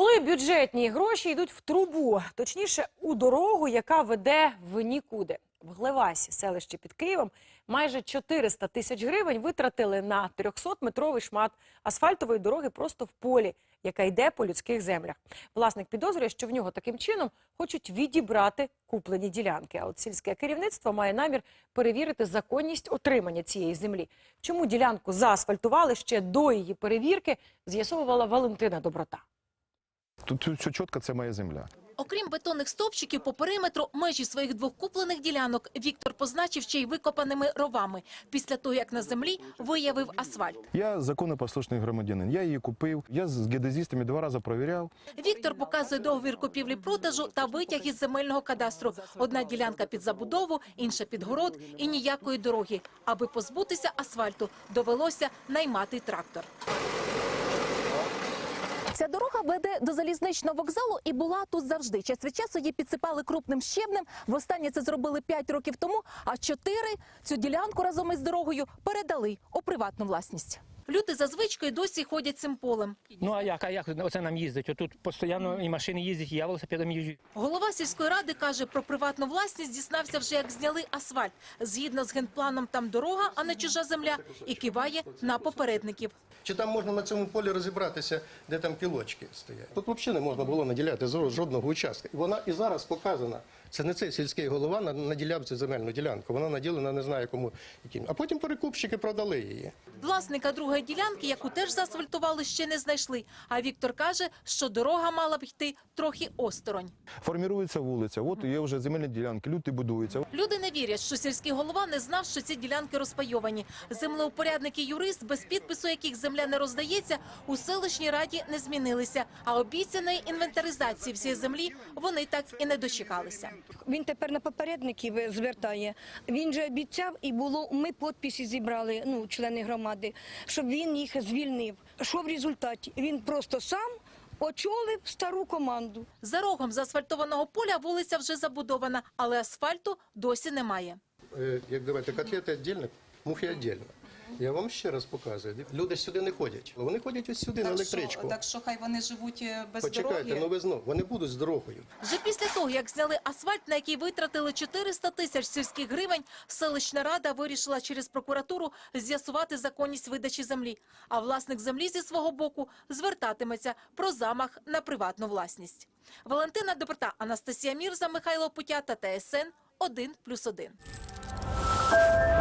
Коли бюджетні гроші йдуть в трубу, точніше у дорогу, яка веде в нікуди. В Глевасі, селищі під Києвом, майже 400 тисяч гривень витратили на 300-метровий шмат асфальтової дороги просто в полі, яка йде по людських землях. Власник підозрює, що в нього таким чином хочуть відібрати куплені ділянки. А от сільське керівництво має намір перевірити законність отримання цієї землі. Чому ділянку заасфальтували ще до її перевірки, з'ясовувала Валентина Доброта. Тут все чітко, це моя земля. Окрім бетонних стовпчиків по периметру, межі своїх двох куплених ділянок Віктор позначив ще й викопаними ровами. Після того, як на землі виявив асфальт. Я законопослушний громадянин. Я її купив. Я з геодезистами два рази провіряв. Віктор показує договір купівлі-продажу та витяг із земельного кадастру. Одна ділянка під забудову, інша під город і ніякої дороги. Аби позбутися асфальту, довелося наймати трактор. Ця дорога веде до залізничного вокзалу і була тут завжди. Час від часу її підсипали крупним щебнем. Востаннє це зробили 5 років тому, а 4 цю ділянку разом із дорогою передали у приватну власність. Люди за звичкою досі ходять цим полем. Ну а як, а як оце нам їздить? Отут постійно і машини їздять, і я велосипедом їжджу. Голова сільської ради каже, про приватну власність дізнався вже як зняли асфальт. Згідно з генпланом, там дорога, а не чужа земля, і киває на попередників. Чи там можна на цьому полі розібратися, де там кілочки стоять? Тут взагалі не можна було наділяти жодного участка. І вона і зараз показана. Це не цей сільський голова на- наділяв цю земельну ділянку. Вона наділена не знаю кому яким. А потім перекупщики продали її. Власника другої ділянки, яку теж заасфальтували, ще не знайшли. А Віктор каже, що дорога мала б йти трохи осторонь. Формірується вулиця. От є вже земельні ділянки, люди будуються. Люди не вірять, що сільський голова не знав, що ці ділянки розпайовані. Землеупорядник і юрист, без підпису яких земля не роздається, у селищній раді не змінилися. А обіцяної інвентаризації всієї землі вони так і не дочекалися. Він тепер на попередників звертає. Він же обіцяв, і було ми підписи зібрали, ну члени громади, щоб він їх звільнив. Що в результаті? Він просто сам очолив стару команду. За рогом заасфальтованого поля вулиця вже забудована, але асфальту досі немає. Е, Як говорите, котлети віддільно, мухи віддільно. Я вам ще раз показую. Люди сюди не ходять. Вони ходять ось сюди на електричку. що, так що хай вони живуть е, без Почекайте, дороги. ну ви знову. Вони будуть з дорогою. Вже після того, як зняли асфальт, на який витратили 400 тисяч сільських гривень, селищна рада вирішила через прокуратуру з'ясувати законність видачі землі. А власник землі зі свого боку звертатиметься про замах на приватну власність. Валентина Доброта, Анастасія Мірза, Михайло Путята, ТСН 1+,1.